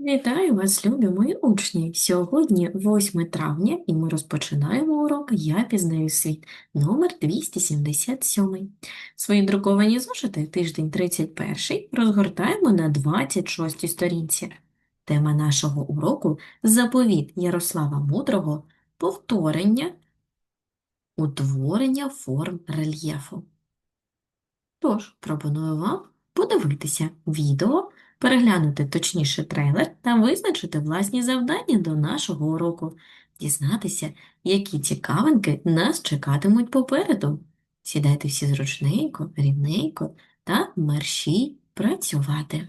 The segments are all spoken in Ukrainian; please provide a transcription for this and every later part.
Вітаю вас, любі мої учні! Сьогодні 8 травня і ми розпочинаємо урок «Я пізнаю світ» номер 277. Свої друковані зошити тиждень 31 розгортаємо на 26 сторінці. Тема нашого уроку – заповіт Ярослава Мудрого «Повторення, утворення форм рельєфу». Тож, пропоную вам подивитися відео, переглянути точніше трейлер та визначити власні завдання до нашого уроку, дізнатися, які цікавинки нас чекатимуть попереду. Сідайте всі зручненько, рівненько та мерщій працювати.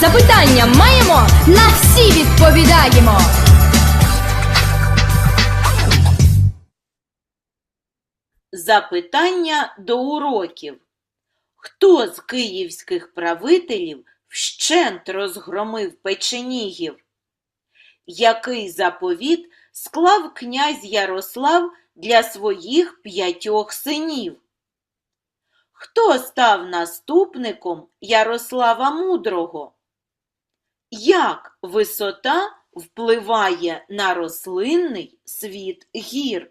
Запитання маємо, на всі відповідаємо. Запитання до уроків. Хто з київських правителів вщент розгромив печенігів? Який заповіт склав князь Ярослав для своїх п'ятьох синів? Хто став наступником Ярослава Мудрого? Як висота впливає на рослинний світ гір?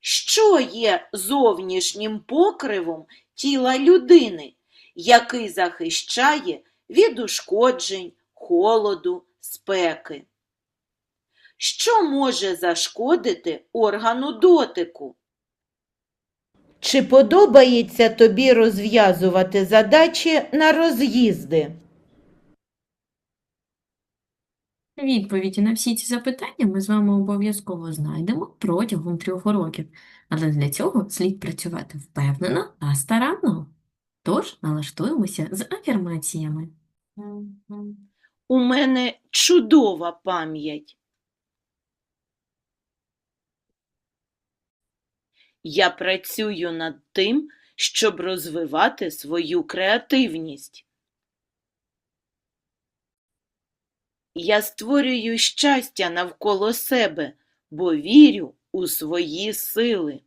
Що є зовнішнім покривом тіла людини, який захищає від ушкоджень, холоду, спеки? Що може зашкодити органу дотику? Чи подобається тобі розв'язувати задачі на роз'їзди? Відповіді на всі ці запитання ми з вами обов'язково знайдемо протягом трьох уроків, але для цього слід працювати впевнено та старанно. Тож налаштуємося з афірмаціями. У мене чудова пам'ять. Я працюю над тим, щоб розвивати свою креативність. Я створюю щастя навколо себе, бо вірю у свої сили.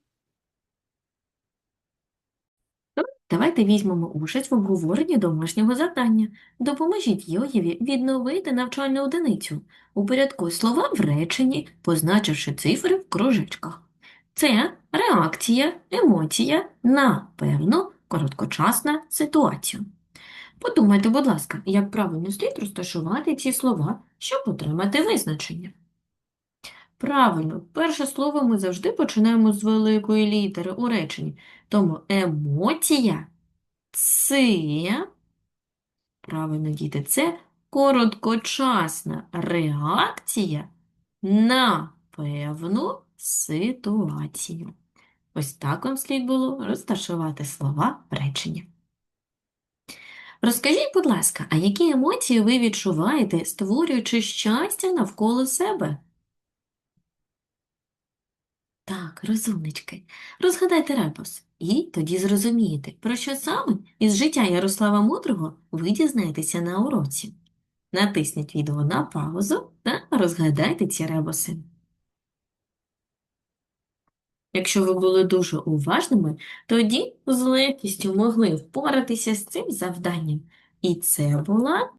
Давайте візьмемо участь в обговоренні домашнього завдання. Допоможіть Йоєві відновити навчальну одиницю. Упорядкуй слова в реченні, позначивши цифри в кружечках. Це реакція, емоція на певну короткочасну ситуацію. Подумайте, будь ласка, як правильно слід розташувати ці слова, щоб отримати визначення. Правильно, перше слово ми завжди починаємо з великої літери у реченні. Тому емоція це, правильно, діти, це короткочасна реакція на певну ситуацію. Ось так вам слід було розташувати слова в реченні. Розкажіть, будь ласка, а які емоції ви відчуваєте, створюючи щастя навколо себе? Так, розумнички, розгадайте репус, і тоді зрозумієте, про що саме із життя Ярослава Мудрого ви дізнаєтеся на уроці. Натисніть відео на паузу та розгадайте ці ребуси. Якщо ви були дуже уважними, тоді з легкістю могли впоратися з цим завданням. І це була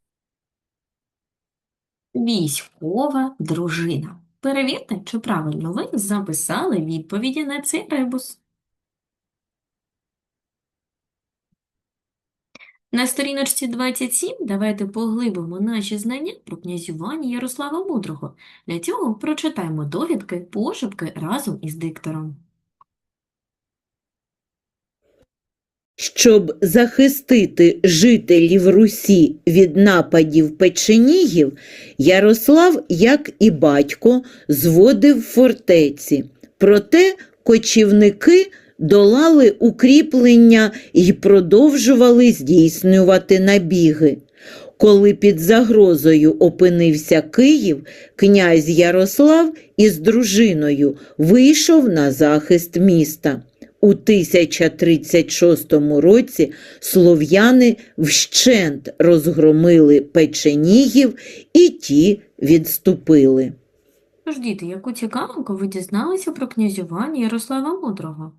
військова дружина. Перевірте, чи правильно ви записали відповіді на цей ребус. На сторіночці 27 давайте поглибимо наші знання про князювання Ярослава Мудрого. Для цього прочитаємо довідки, пошепки разом із диктором. Щоб захистити жителів Русі від нападів печенігів, Ярослав, як і батько, зводив фортеці. Проте кочівники долали укріплення і продовжували здійснювати набіги. Коли під загрозою опинився Київ, князь Ярослав із дружиною вийшов на захист міста. У 1036 році слов'яни вщент розгромили печенігів і ті відступили. Тож, діти, яку цікавинку ви дізналися про князювання Ярослава Мудрого?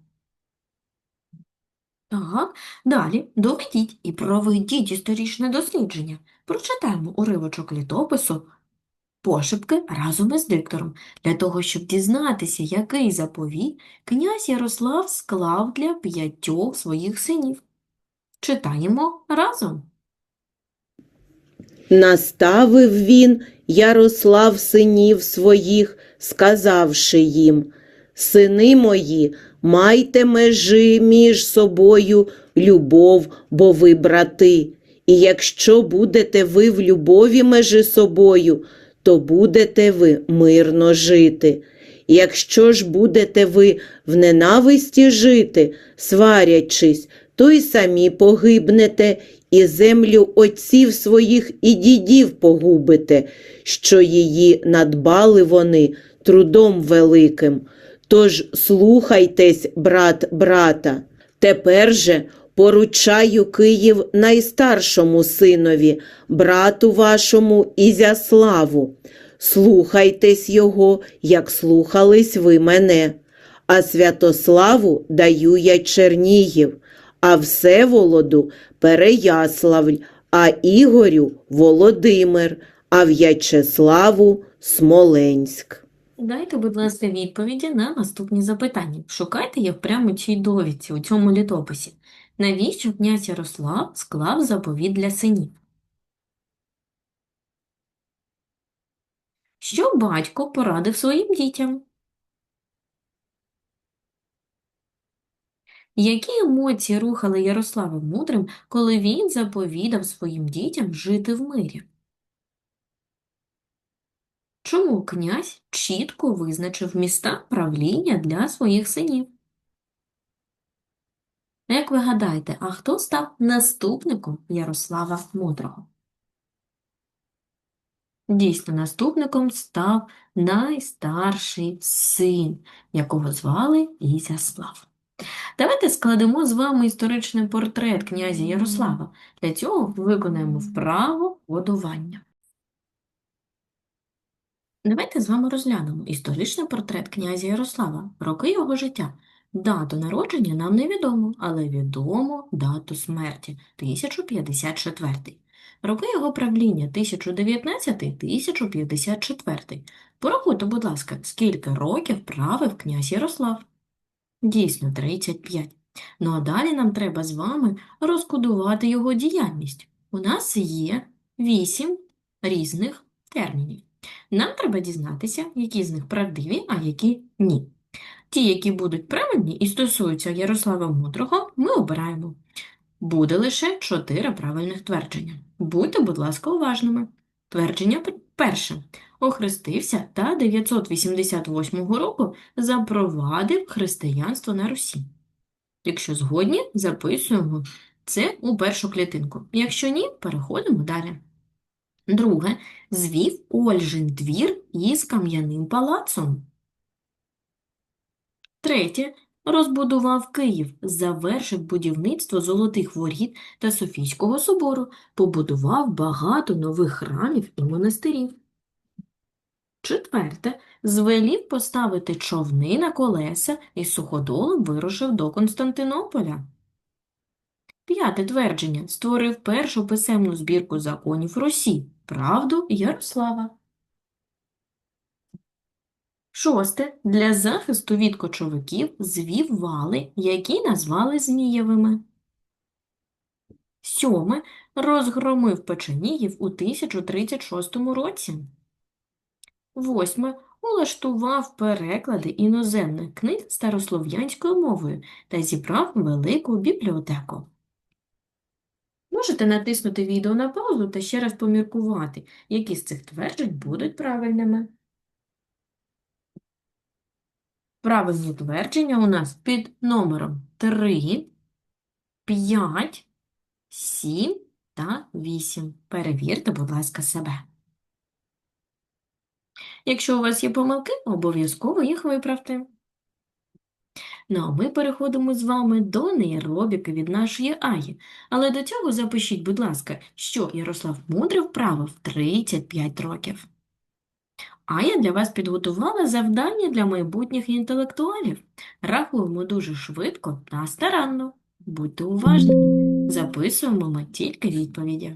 Так, далі доведіть і проведіть історичне дослідження. Прочитаємо уривочок літопису пошепки разом із диктором, для того, щоб дізнатися, який заповіт князь Ярослав склав для п'ятьох своїх синів. Читаємо разом. Наставив він Ярослав синів своїх, сказавши їм, Сини мої, майте межи між собою любов, бо ви брати. І якщо будете ви в любові межи собою, то будете ви мирно жити. Якщо ж будете ви в ненависті жити, сварячись, то й самі погибнете, і землю отців своїх і дідів погубите, що її надбали вони трудом великим. Тож слухайтесь, брат брата. Тепер же поручаю Київ найстаршому синові, брату вашому Ізяславу. Слухайтесь його, як слухались ви мене. А Святославу даю я Чернігів, а Всеволоду Переяславль, а Ігорю Володимир, а В'ячеславу Смоленськ. Дайте, будь ласка, відповіді на наступні запитання. Шукайте їх прямо у цій довідці, у цьому літописі. Навіщо князь Ярослав склав заповіт для синів? Що батько порадив своїм дітям? Які емоції рухали Ярослава Мудрим, коли він заповідав своїм дітям жити в мирі? Чому князь чітко визначив міста правління для своїх синів? Як ви гадаєте, а хто став наступником Ярослава Мудрого? Дійсно, наступником став найстарший син, якого звали Ізяслав. Давайте складемо з вами історичний портрет князя Ярослава. Для цього виконаємо вправу водування. Давайте з вами розглянемо історичний портрет князя Ярослава, роки його життя. Дату народження нам невідомо, але відомо дату смерті 1054. Роки його правління 1019-1054. Порахуйте, будь ласка, скільки років правив князь Ярослав? Дійсно, 35. Ну а далі нам треба з вами розкодувати його діяльність. У нас є 8 різних термінів. Нам треба дізнатися, які з них правдиві, а які ні. Ті, які будуть правильні і стосуються Ярослава Мудрого, ми обираємо. Буде лише 4 правильних твердження. Будьте, будь ласка, уважними. Твердження перше. Охрестився та 988 року запровадив християнство на Русі. Якщо згодні, записуємо це у першу клітинку. Якщо ні, переходимо далі. Друге. Звів Ольжин двір із кам'яним палацом. Третє. Розбудував Київ, завершив будівництво Золотих Воріт та Софійського собору, побудував багато нових храмів і монастирів. Четверте. Звелів поставити човни на колеса і суходолом вирушив до Константинополя. П'яте твердження. Створив першу писемну збірку законів Русі. Правду Ярослава. Шосте. Для захисту від кочовиків звів вали, які назвали Змієвими. Сьоме. Розгромив Печенігів у 1036 році. Восьме. Улаштував переклади іноземних книг старослов'янською мовою та зібрав велику бібліотеку. Можете натиснути відео на паузу та ще раз поміркувати, які з цих тверджень будуть правильними. Правильні твердження у нас під номером 3, 5, 7 та 8. Перевірте, будь ласка, себе. Якщо у вас є помилки, обов'язково їх виправте. Ну, а ми переходимо з вами до нейробіки від нашої Аї. Але до цього запишіть, будь ласка, що Ярослав Мудрий вправив 35 років. Ая для вас підготувала завдання для майбутніх інтелектуалів. Рахуємо дуже швидко та старанно. Будьте уважними. Записуємо ми тільки відповіді.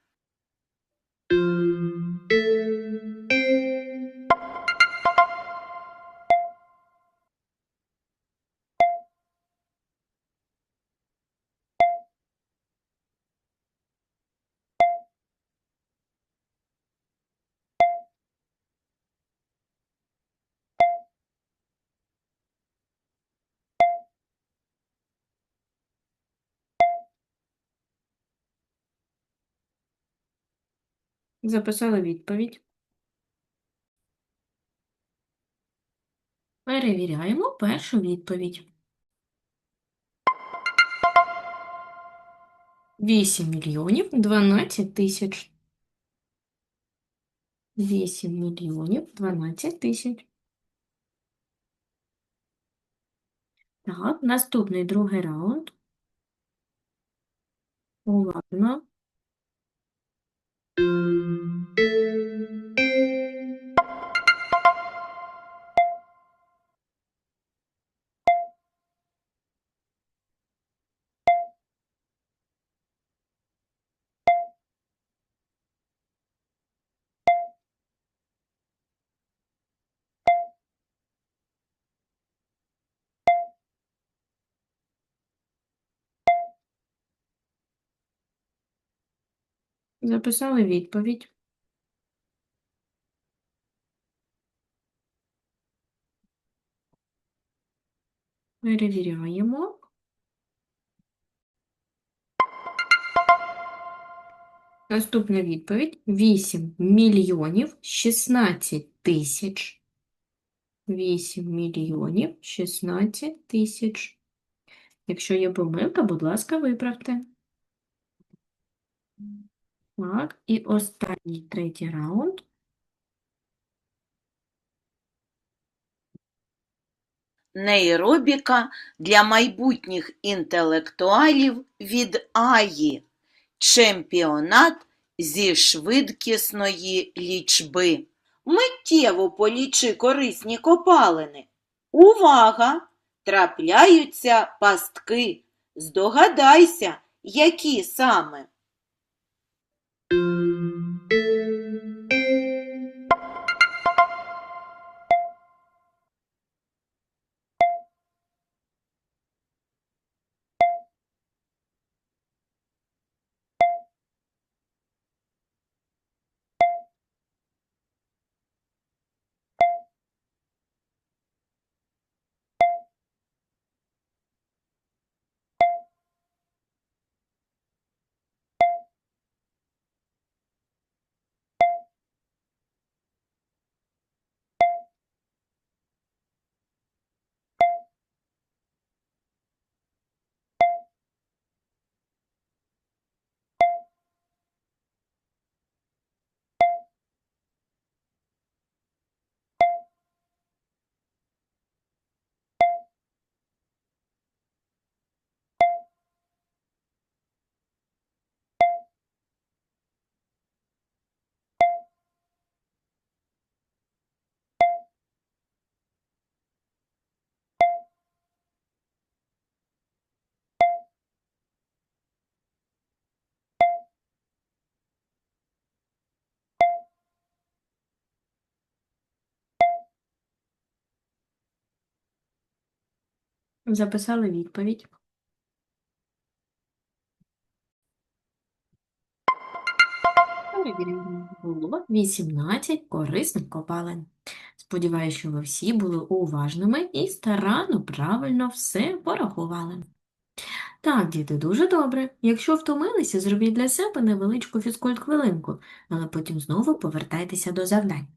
Записали відповідь. Перевіряємо першу відповідь. 8 мільйонів 12 тисяч. 8 мільйонів 12 тисяч. Так, наступний другий раунд. Уважно. Записали відповідь. Перевіряємо. Наступна відповідь 8 мільйонів 16 тисяч. 8 мільйонів 16 тисяч. Якщо є помилка, будь ласка, виправте. Так, і останній третій раунд. Нейробіка для майбутніх інтелектуалів від Аї. Чемпіонат зі швидкісної лічби. Миттєво полічи корисні копалини. Увага! Трапляються пастки. Здогадайся, які саме. Записали відповідь. Перевіримо. Було 18 корисних копалин. Сподіваюся, що ви всі були уважними і старанно правильно все порахували. Так, діти, дуже добре. Якщо втомилися, зробіть для себе невеличку фізкульт хвилинку, але потім знову повертайтеся до завдань.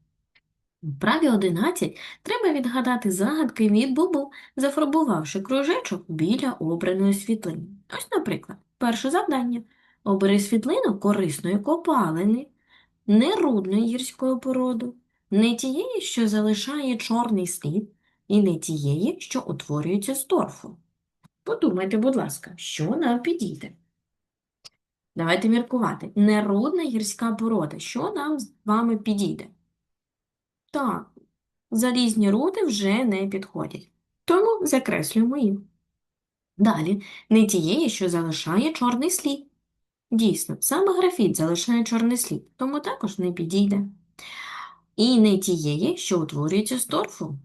У вправі 11 треба відгадати загадки від Бубу, зафарбувавши кружечок біля обраної світлини. Ось, наприклад, перше завдання. Обери світлину корисної копалини, не рудної гірської породи, не тієї, що залишає чорний слід, і не тієї, що утворюється з торфу. Подумайте, будь ласка, що нам підійде? Давайте міркувати. Нерудна гірська порода. Що нам з вами підійде? Так, залізні руди вже не підходять. Тому закреслюємо їх. Далі, не тієї, що залишає чорний слід. Дійсно, саме графіт залишає чорний слід, тому також не підійде. І не тієї, що утворюється з торфу.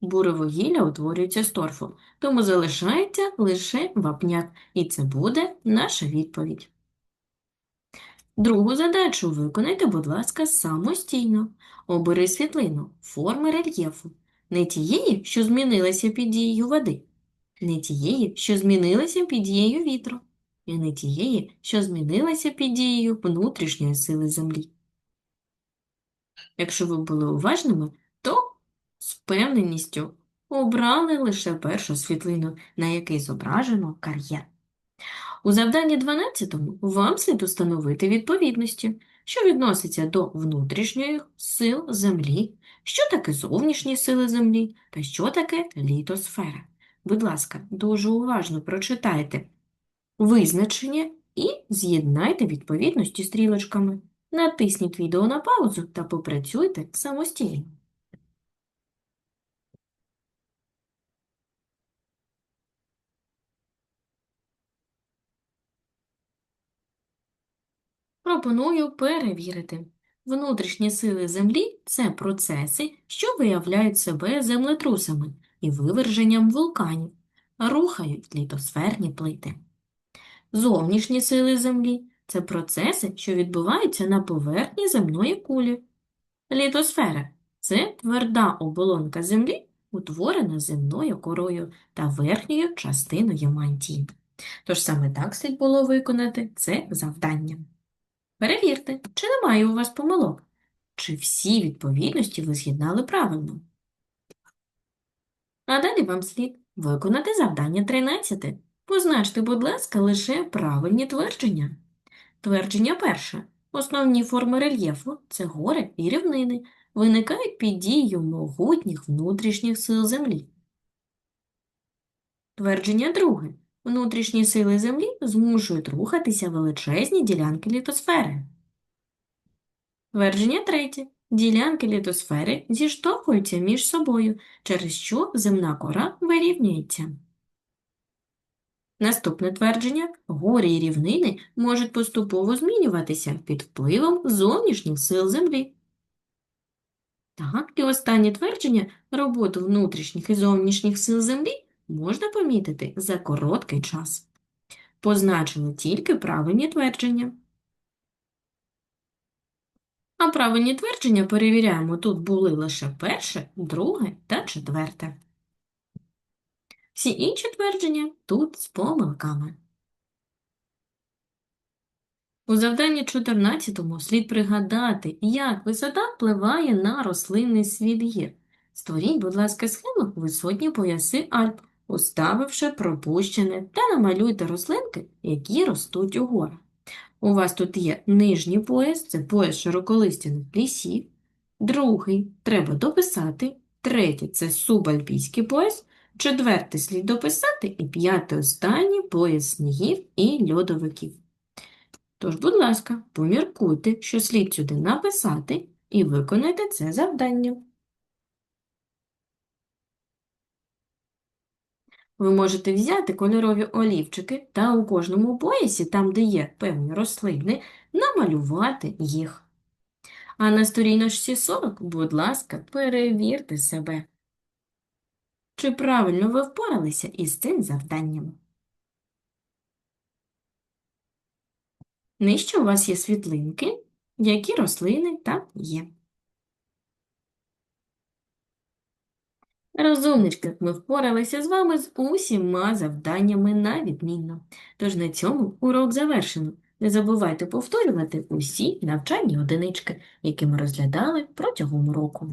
Буре вугілля утворюється з торфу, тому залишається лише вапняк, і це буде наша відповідь. Другу задачу виконайте, будь ласка, самостійно. Обери світлину форми рельєфу, не тієї, що змінилася під дією води, не тієї, що змінилася під дією вітру, і не тієї, що змінилася під дією внутрішньої сили землі. Якщо ви були уважними, то з впевненістю обрали лише першу світлину, на якій зображено кар'єр. У завданні 12 вам слід установити відповідності, що відноситься до внутрішньої сил Землі, що таке зовнішні сили Землі та що таке літосфера. Будь ласка, дуже уважно прочитайте визначення і з'єднайте відповідності стрілочками. Натисніть відео на паузу та попрацюйте самостійно. Пропоную перевірити. Внутрішні сили Землі – це процеси, що виявляють себе землетрусами і виверженням вулканів, рухають літосферні плити. Зовнішні сили Землі – це процеси, що відбуваються на поверхні земної кулі. Літосфера – це тверда оболонка Землі, утворена земною корою та верхньою частиною мантії. Тож саме так слід було виконати це завдання. Перевірте, чи немає у вас помилок, чи всі відповідності ви з'єднали правильно. А далі вам слід виконати завдання 13. Позначте, будь ласка, лише правильні твердження. Твердження перше. Основні форми рельєфу – це гори і рівнини, виникають під дією могутніх внутрішніх сил Землі. Твердження друге. Внутрішні сили Землі змушують рухатися величезні ділянки літосфери. Твердження третє. Ділянки літосфери зіштовхуються між собою, через що земна кора вирівнюється. Наступне твердження. Гори і рівнини можуть поступово змінюватися під впливом зовнішніх сил Землі. Так, і останнє твердження. Роботу внутрішніх і зовнішніх сил Землі можна помітити за короткий час. Позначили тільки правильні твердження. А правильні твердження перевіряємо тут були лише перше, друге та четверте. Всі інші твердження тут з помилками. У завданні 14 слід пригадати, як висота впливає на рослинний світ гір. Створіть, будь ласка, схему висотні пояси Альп, уставивши пропущене та намалюйте рослинки, які ростуть у горах. У вас тут є нижній пояс, це пояс широколистяних лісів. Другий треба дописати. Третій це субальпійський пояс. Четвертий слід дописати і п'ятий останній пояс снігів і льодовиків. Тож, будь ласка, поміркуйте, що слід сюди написати, і виконайте це завдання. Ви можете взяти кольорові олівчики та у кожному поясі, там, де є певні рослини, намалювати їх. А на сторіночці 40, будь ласка, перевірте себе. Чи правильно ви впоралися із цим завданням? Нижче у вас є світлинки, які рослини там є. Розумнички, ми впоралися з вами з усіма завданнями на відмінно. Тож на цьому урок завершено. Не забувайте повторювати усі навчальні одинички, які ми розглядали протягом уроку.